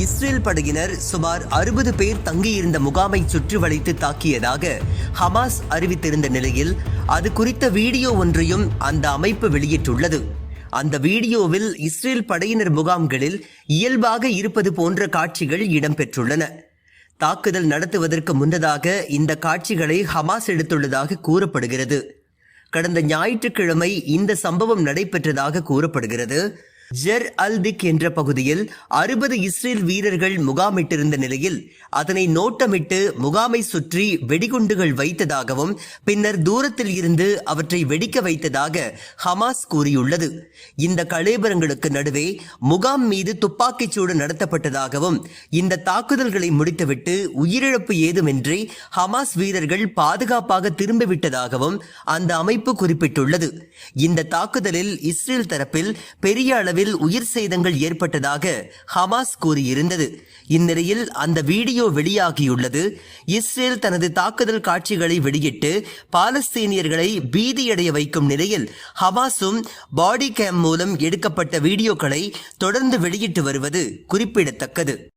Israel படையினர் சுமார் அறுபது பேர் தங்கியிருந்த முகாமை சுற்றி வளைத்து தாக்கியதாக ஹமாஸ் அறிவித்திருந்த நிலையில் அது குறித்த வீடியோ ஒன்றையும் அந்த அமைப்பு வெளியிட்டுள்ளது. அந்த வீடியோவில் இஸ்ரேல் படையினர் முகாம்களில் இயல்பாக இருப்பது போன்ற காட்சிகள் இடம்பெற்றுள்ளன. தாக்குதல் நடத்துவதற்கு முன்னதாக இந்த காட்சிகளை ஹமாஸ் எடுத்துள்ளதாக கூறப்படுகிறது. கடந்த ஞாயிற்றுக்கிழமை இந்த சம்பவம் நடைபெற்றதாக கூறப்படுகிறது. ஜெர் அல் திக் என்ற பகுதியில் அறுபது இஸ்ரேல் வீரர்கள் முகாமிட்டிருந்த நிலையில் அதனை நோட்டமிட்டு முகாமை சுற்றி வெடிகுண்டுகள் வைத்ததாகவும் பின்னர் தூரத்தில் இருந்து அவற்றை வெடிக்க வைத்ததாக ஹமாஸ் கூறியுள்ளது. இந்த கலேபரங்களுக்கு நடுவே முகாம் மீது துப்பாக்கிச் சூடு நடத்தப்பட்டதாகவும் இந்த தாக்குதல்களை முடித்துவிட்டு உயிரிழப்பு ஏதுமின்றி ஹமாஸ் வீரர்கள் பாதுகாப்பாக திரும்பிவிட்டதாகவும் அந்த அமைப்பு குறிப்பிட்டுள்ளது. இந்த தாக்குதலில் இஸ்ரேல் தரப்பில் பெரிய அளவில் உயிர் சேதங்கள் ஏற்பட்டதாக ஹமாஸ் கூறியிருந்தது. இந்நிலையில் அந்த வீடியோ வெளியாகியுள்ளது. இஸ்ரேல் தனது தாக்குதல் காட்சிகளை வெளியிட்டு பாலஸ்தீனியர்களை பீதியடைய வைக்கும் நிலையில் ஹமாஸும் பாடி கேம் மூலம் எடுக்கப்பட்ட வீடியோக்களை தொடர்ந்து வெளியிட்டு வருவது குறிப்பிடத்தக்கது.